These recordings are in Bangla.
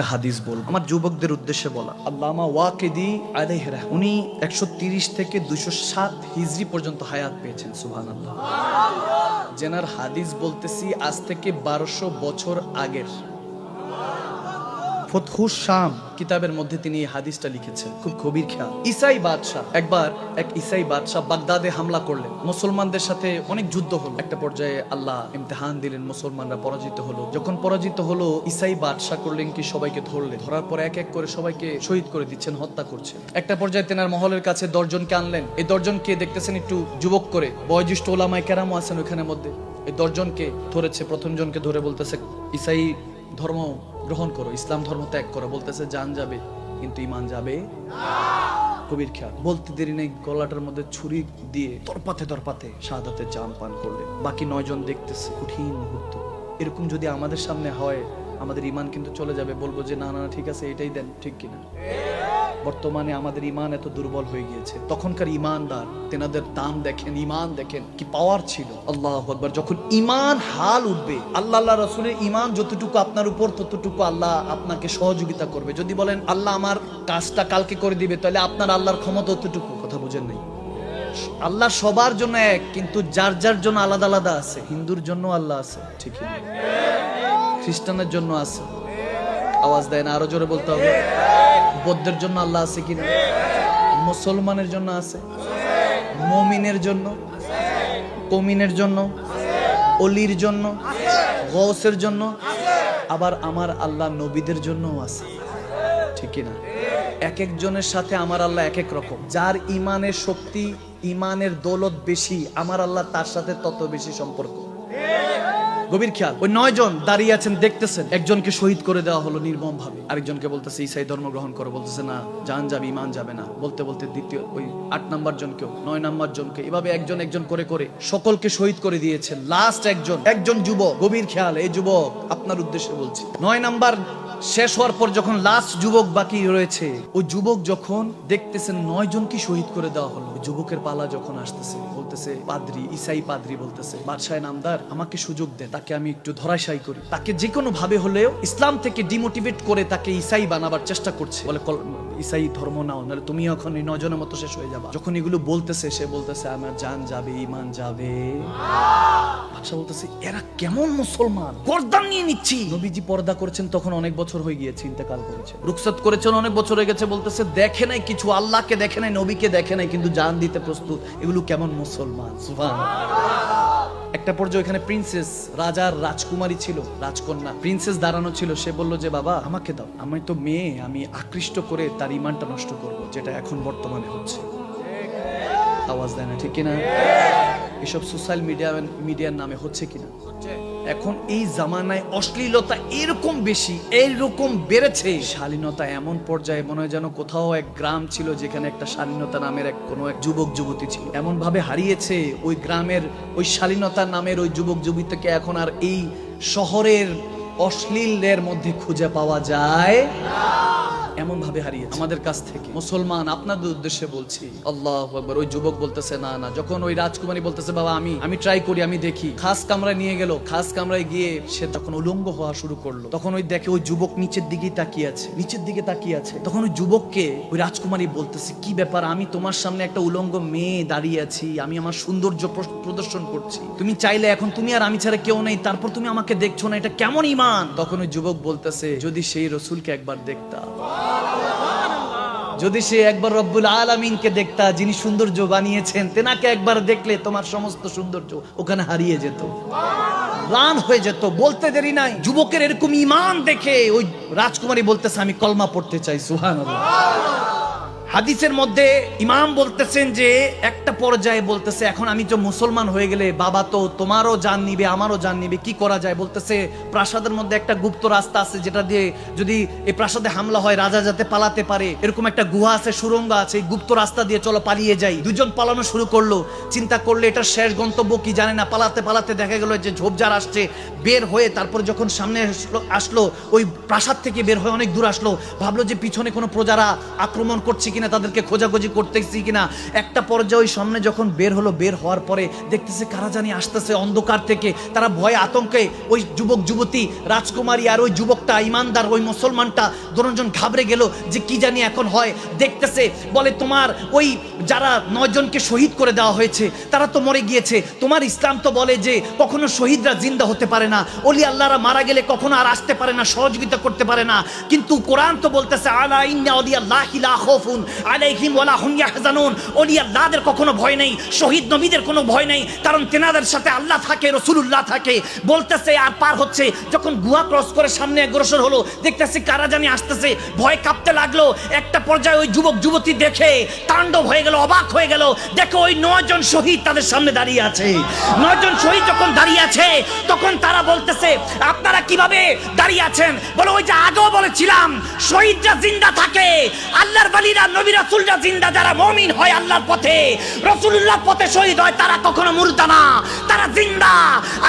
একটা হাদিস বল আমার যুবকদের উদ্দেশ্যে বলা। আল্লামা ওয়াকেদি আলাইহরা উনি একশো তিরিশ থেকে দুশো সাত হিজরি পর্যন্ত হায়াত পেয়েছেন সুহান আল্লাহ জেনার হাদিস বলতেছি, আজ থেকে বারোশো বছর আগের। ফতহুস শাম কিতাবের মধ্যে তিনি এই হাদিসটা লিখেছেন। খুব গভীর খেয়াল। ইসাই বাদশাহ একবার এক ইসাই বাদশাহ বাগদাদে হামলা করলেন। মুসলমানদের সাথে অনেক যুদ্ধ হলো। একটা পর্যায়ে আল্লাহ ইমতিহান দিলেন, মুসলমানরা পরাজিত হলো। যখন পরাজিত হলো, ইসাই বাদশাহ করলেন কি সবাইকে ধরলেন। ধরার পর এক এক করে সবাইকে শহীদ করে দিচ্ছেন, হত্যা করছেন। একটা পর্যায়ে তেনার মহলের কাছে দশজনকে আনলেন। এই দশজনকে দেখতেছেন একটু যুবক করে। বয়োজ্যেষ্ঠ ওলামায় কেরামও আছেন ওখানের মধ্যে। এই দশজনকে ধরেছে প্রথম জনকে ধরে বলতেছে, ইসাই ধর্ম গ্রহণ করো ইসলাম ধর্ম ত্যাগ করো বলতেছে জান যাবে কিন্তু ইমান যাবে কবির খেয়াল। বলতে দেরি নেই গলাটার মধ্যে ছুরি দিয়ে তরপাতে তরপাতে সাদাতে জাম পান করলে। বাকি নয় জন দেখতেছে কঠিন মুহূর্ত। এরকম যদি আমাদের সামনে হয় আমাদের ইমান কিন্তু চলে যাবে। বলব যে না না না, ঠিক আছে এটাই দেন ঠিক কিনা? বর্তমানে আমাদের ইমান এত দুর্বল হয়ে গিয়েছে। তখনকার ইমানদার তেনাদের দাম দেখেন ইমান দেখেন কি পাওয়ার ছিল। আল্লাহ আকবার, যখন ইমান হাল উঠবে, আল্লাহ আল্লাহ রসুলের ইমান যতটুকু আপনার উপর, ততটুকু আল্লাহ আপনাকে সহযোগিতা করবে। যদি বলেন, আল্লাহ আমার কাজটা কালকে করে দিবে, তাহলে আপনার আল্লাহর ক্ষমতা ততটুকু কথা বুঝেন নাই? আল্লাহ সবার জন্য এক, কিন্তু যার যার জন্য আলাদা আলাদা আছে? হিন্দুর জন্য আল্লাহ আছে। ঠিকই খ্রিস্টানের জন্য আছে। আওয়াজ দেয় না? আরও জোরে বলতে হবে। বৌদ্ধের জন্য আল্লাহ আছে কিনা মুসলমানের জন্য আছে। মমিনের জন্য। কমিনের জন্য। অলির জন্য। গৌসের জন্য। আবার আমার আল্লাহ নবীদের জন্যও আছে। ঠিক না এক একজনের সাথে আমার আল্লাহ এক এক রকম। যার ইমানের শক্তি, ইমানের দৌলত বেশি, আমার আল্লাহ তার সাথে তত বেশি সম্পর্ক। গভীর খেয়াল। ওই নয় জন দাঁড়িয়ে আছেন, দেখতেছেন। একজনকে শহীদ করে দেওয়া হলো নির্মম ভাবে আরেকজনকে বলতেছে ইসাই ধর্ম গ্রহণ করো। বলতেছে, না জান যাবে ইমান যাবে না। বলতে বলতে দ্বিতীয়, ওই আট নাম্বার জনকেও, নয় নাম্বার জনকে, এভাবে একজন একজন করে করে সকলকে শহীদ করে দিয়েছেন। লাস্ট একজন একজন যুবক। গভীর খেয়াল, এই যুবক, আপনার উদ্দেশ্যে বলছি। নয় নাম্বার শেষ হওয়ার পর যখন লাস্ট যুবক বাকি রয়েছে, ওই যুবক যখন দেখতেছেন নয় জনকে শহীদ করে দেওয়া হলো যুবকের পালা যখন আসতেছে, বলতেছে, পাদ্রি ইসাই পাদ্রি, বলতেছে, বাদশাহ নামদার, আমাকে সুযোগ দেন তাকে আমি একটু ধরাশাই করি। তাকে যে কোনো ভাবে হলেও ইসলাম থেকে ডিমোটিভেট করে তাকে ইসাই বানাবার চেষ্টা করছে। বলে ইসাই ধর্ম নাও, নাহলে তুমি এখন এই নজনের মতো শেষ হয়ে যাবা। যখন এগুলো বলতেছে, সে বলতেছে, আমার জান যাবে ইমান যাবে। বলতেছে, এরা কেমন মুসলমান? গর্দান নিয়ে নিচ্ছি। নবীজি পর্দা করেছেন, তখন অনেক বছর হয়ে গিয়েছে, ইন্তেকাল করেছে। রুকসাত করেছেন, অনেক বছর হয়ে গেছে, বলতেছে, দেখে নাই কিছু, আল্লাহকে দেখে নাই, নবীকে দেখে নাই, কিন্তু জান দিতে প্রস্তুত। এগুলো কেমন মুসলমান। একটা পর্যায়ে ওখানে প্রিন্সেস রাজার রাজকুমারী ছিল, রাজকন্যা। প্রিন্সেস দাঁড়ানো ছিল, সে বলল যে, বাবা, আমাকে দাও। আমি তো মেয়ে, আমি আকৃষ্ট করে তার ইমানটা নষ্ট করব, যেটা এখন বর্তমানে হচ্ছে। আওয়াজ দেয় না, ঠিক কিনা? এসব সোশ্যাল মিডিয়া মিডিয়ার নামে হচ্ছে কিনা? এখন এই জামানায় অশ্লীলতা এরকম বেশি, এইরকম বেড়েছে। শালীনতা এমন পর্যায়ে মনে হয় যেন কোথাও এক গ্রাম ছিল যেখানে একটা শালীনতা নামের এক কোনো এক যুবক যুবতী ছিল। এমন ভাবে হারিয়েছে ওই গ্রামের, ওই শালীনতা নামের ওই যুবক যুবতীকে এখন আর এই শহরের অশ্লীলের মধ্যে খুঁজে পাওয়া যায় এমন ভাবে হারিয়েছে। আমাদের কাছ থেকে। মুসলমান আপনাদের উদ্দেশ্যে বলছি। আল্লাহ একবার ওই যুবক বলতেছে না না। যখন ওই রাজকুমারী বলতেছে বাবা আমি আমি ট্রাই করি আমি দেখি। খাস কামরায় নিয়ে গেল খাস কামরায় গিয়ে সে তখন উলঙ্গ হওয়া শুরু করল। তখন ওই দেখে ওই যুবক নিচের দিকেই তাকিয়ে আছে নিচের দিকে তাকিয়ে আছে। তখন ওই যুবককে ওই রাজকুমারী বলতেছে কি ব্যাপার? আমি তোমার সামনে একটা উলঙ্গ মেয়ে দাঁড়িয়ে আছি আমি আমার সৌন্দর্য প্রদর্শন করছি। তুমি চাইলে এখন তুমি আর আমি ছাড়া কেউ নেই তারপর তুমি আমাকে দেখছ না এটা কেমন ইমান তখন ওই যুবক বলতেছে যদি সেই রসুলকে একবার দেখতাম যদি সে একবার রব্বুল আলমিনকে দেখতা, যিনি সৌন্দর্য বানিয়েছেন, তেনাকে একবার দেখলে তোমার সমস্ত সৌন্দর্য ওখানে হারিয়ে যেত। রান হয়ে যেত, বলতে দেরি নাই। যুবকের এরকম ইমান দেখে ওই রাজকুমারী বলতেছে, আমি কলমা পড়তে চাই সুহান হাদিসের মধ্যে ইমাম বলতেছেন যে একটা পর্যায়ে বলতেছে, এখন আমি তো মুসলমান হয়ে গেলে বাবা তো তোমারও জান নিবে, আমারও জান নিবে, কি করা যায়? বলতেছে, প্রাসাদের মধ্যে একটা গুপ্ত রাস্তা আছে যেটা দিয়ে যদি এই প্রাসাদে হামলা হয়, রাজা যাতে পালাতে পারে। এরকম একটা গুহা আছে, সুরঙ্গ আছে, এই গুপ্ত রাস্তা দিয়ে চলো পালিয়ে যাই। দুজন পালানো শুরু করল। চিন্তা করলে, এটার শেষ গন্তব্য কি জানে না। পালাতে পালাতে দেখা গেল যে ঝোপঝাড় আসছে। বের হয়ে তারপর যখন সামনে আসলো ওই প্রাসাদ থেকে বের হয়ে অনেক দূর আসলো। ভাবলো যে পিছনে কোনো প্রজারা আক্রমণ করছে কিনা। কিনা, তাদেরকে খোঁজাখুঁজি করতেছি কিনা। একটা পর্যায়ে সামনে যখন বের হলো, বের হওয়ার পরে দেখতেছে কারা জানি আসতেছে অন্ধকার থেকে। তারা ভয়ে আতঙ্কে ওই যুবক, যুবতী, রাজকুমারী আর ওই যুবকটা, ইমানদার, ওই মুসলমানটা দুজন ঘাবড়ে গেল যে কি জানি এখন হয়। দেখতেছে, বলে তোমার ওই যারা নয়জনকে শহীদ করে দেওয়া হয়েছে, তারা তো মরে গিয়েছে। তোমার ইসলাম তো বলে যে কখনো শহীদরা জিন্দা হতে পারে না। অলি আল্লাহরা মারা গেলে কখনো আর আসতে পারে না, সহযোগিতা করতে পারে না। কিন্তু কোরআন তো বলতেছে, আলা ইন্না অলি আল্লাহি আলাইহিম ওয়ালা হুম ইয়াহজানুন। অলি আল্লাহদের কখনো ভয় নেই, শহীদ নবীদের কোনো ভয় নেই, কারণ তেনাদের সাথে আল্লাহ থাকে, রসুলুল্লাহ থাকে। বলতেছে, আর পার হচ্ছে, যখন গুহা ক্রস করে সামনে অগ্রসর হলো, দেখতেছে কারা জানি আসতেছে, ভয় কাঁপতে লাগল। একটা পর্যায়ে ওই যুবক, যুবতী দেখে, তাণ্ডব হয়ে গেল, অবাক হয়ে গেল। দেখো ওই নয়জন শহীদ তাদের সামনে দাঁড়িয়ে আছে। নয়জন শহীদ যখন দাঁড়িয়ে আছে, তখন তারা বলতেছে, আপনারা কীভাবে দাঁড়িয়ে আছেন? বলে, ওই যে আগেও বলেছিলাম, শহীদরা জিন্দা থাকে, আল্লাহর বালিরা নবী রাসূলরা জিন্দা, যারা মমিন হয় আল্লাহর পথে রসুল্লাহ পথে শহীদ হয়, তারা কখনো মুর্দা না তারা জিন্দা।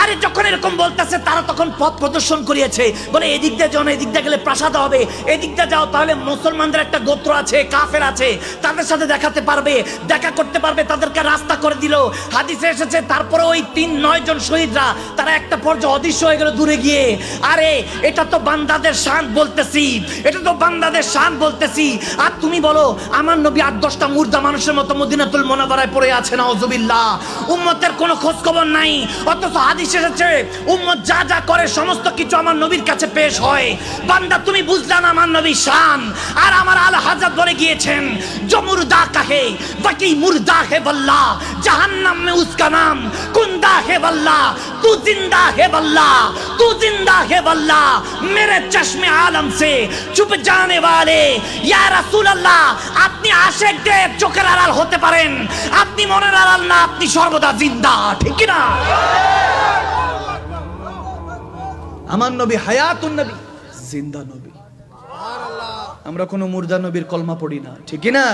আরে যখন এরকম বলতেছে, তারা তখন পথ প্রদর্শন করিয়েছে। বলে, এদিক দিয়ে যাও এদিক দিয়ে গেলে প্রাসাদ হবে। এদিক দিয়ে যাও, তাহলে মুসলমানদের একটা গোত্র আছে, কাফের আছে। তাদের সাথে দেখাতে পারবে, দেখা করতে পারবে, তাদেরকে রাস্তা করে দিল। হাদিসে এসেছে, তারপরে ওই তিন, নয় জন শহীদরা, তারা একটা পর্যায়ে অদৃশ্য হয়ে গেল দূরে গিয়ে। আরে, এটা তো বান্দাদের শান বলতেছি, এটা তো বান্দাদের শান বলতেছি। আর তুমি বলো আমার নবী আট দশটা মুর্দা মানুষের মতো মদিনাতুল মোনাবারায় পড়ে আছে না অজুবিল্লা উম্মতের কোনো খোঁজ খবর নাই। অথচ হাদিস এসেছে, উম্মত যা যা করে, সমস্ত কিছু আমার নবীর কাছে পেশ হয়। বান্দা, তুমি বুঝলে না আমার নবী শান? আর আমার আল হাজার ধরে গিয়েছেন জমুরদা কাহে? বাকি মুর্দা হে বল্লা জাহান্নাম উসকা নাম। কোন है बल्ला तू जिंदा है बल्ला तू जिंदा है बल्ला मेरे चश्मे आलम से चुप जाने वाले या रसूल अल्लाह আপনি আশেকদের চোখের আড়াল হতে পারেন আপনি মনের আড়াল না আপনি সর্বদা জিন্দা ঠিক কি না আমার নবী হায়াতুন নবী জিন্দা নবী আমরা কোনো মুর্দা নবীর কলমা পড়ি না ঠিক কি না